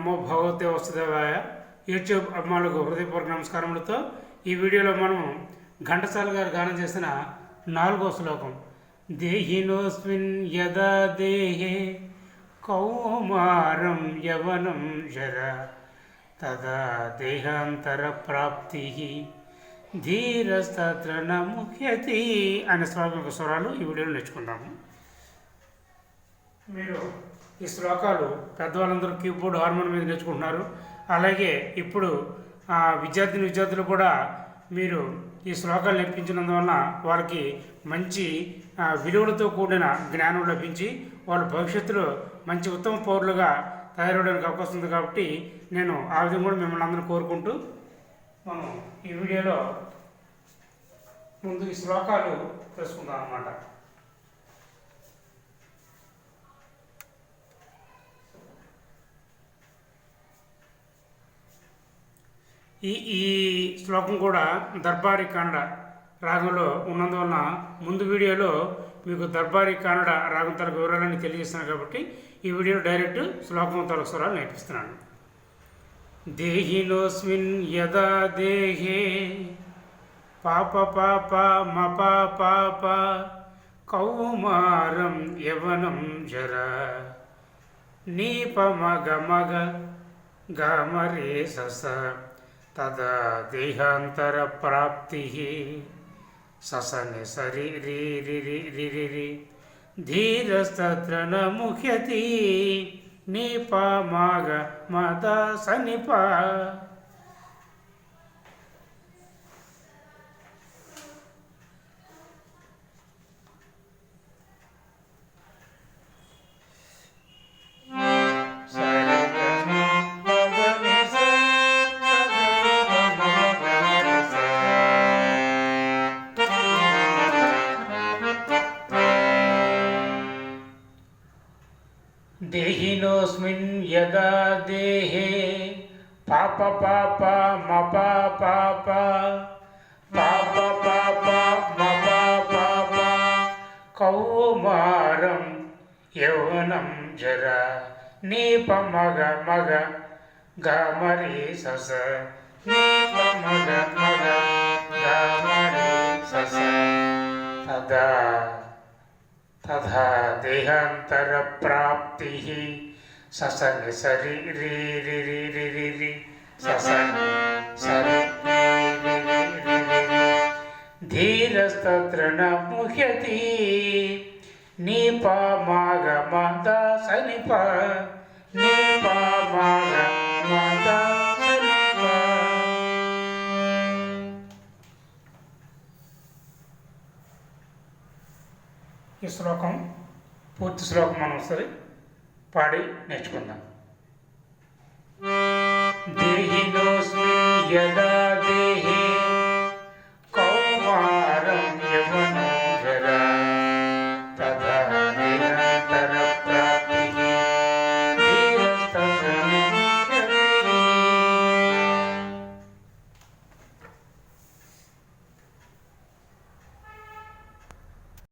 నమో భగవతే వసుదేవాయ. యూట్యూబ్ అభిమానులకు హృదయపూర్వక నమస్కారములతో ఈ వీడియోలో మనం ఘంటసాల గారు గానం చేసిన నాలుగో శ్లోకం. దేహినోస్మిన్ యదా దేహే కౌమారం యవనం జర తదా దేహాంతర ప్రాప్తి ధీరస్తత్ర ముఖ్యతి అనే శ్లోకం యొక్క స్వరాలు ఈ వీడియోలో నేర్చుకుందాము. మీరు ఈ శ్లోకాలు పెద్దవాళ్ళందరూ కీబోర్డ్ హార్మోన్ మీద నేర్చుకుంటున్నారు. అలాగే ఇప్పుడు ఆ, విద్యార్థిని విద్యార్థులు కూడా మీరు ఈ శ్లోకాలు నేర్పించినందువలన వారికి మంచి విలువలతో కూడిన జ్ఞానం లభించి వాళ్ళ భవిష్యత్తులో మంచి ఉత్తమ పౌరులుగా తయారవడానికి అవకాశం ఉంది కాబట్టి నేను ఆ విధంగా కూడా మిమ్మల్ని అందరూ కోరుకుంటూ మనం ఈ వీడియోలో ముందు ఈ శ్లోకాలు తెలుసుకుందాం అన్నమాట. ఈ ఈ శ్లోకం కూడా దర్బారి కన్నడ రాగంలో ఉన్నందువలన ముందు వీడియోలో మీకు దర్బారి కన్నడ రాగం తరకు వివరాలన్నీ తెలియజేస్తున్నాను కాబట్టి ఈ వీడియో డైరెక్ట్ శ్లోకం తరకు స్వరాలు నేర్పిస్తున్నాను. దేహినోస్మిన్ యదా దేహే పాప పాప మప పాప కౌమారం యవనం జర నీపమగమగ మగ గమరే సస तद् देहान्तरप्राप्तिः। ससने सरिरिरिरिरिरि धीरस्तत्र न मुह्यति। निपामागमद सनिपा రి రి ధీరస్తత్ర న ముఖ్యతి నీప మాగ మద సనిప దేహినోస్మిన్ యదా దేహే పాప పాప మప పాప పాప పాప మప పాప కౌమారం యౌవనం జర तथा देहान्तरप्राप्तिः ससनि सरि रि रि रि रि रि रि ससनि सरि धीरस्तत्र न मुह्यति नीपमागमदा सनिप नीपा ఈ శ్లోకం పూర్తి శ్లోకం మనం ఒకసారి పాడి నేర్చుకుందాం. దేహినోస్మి యదా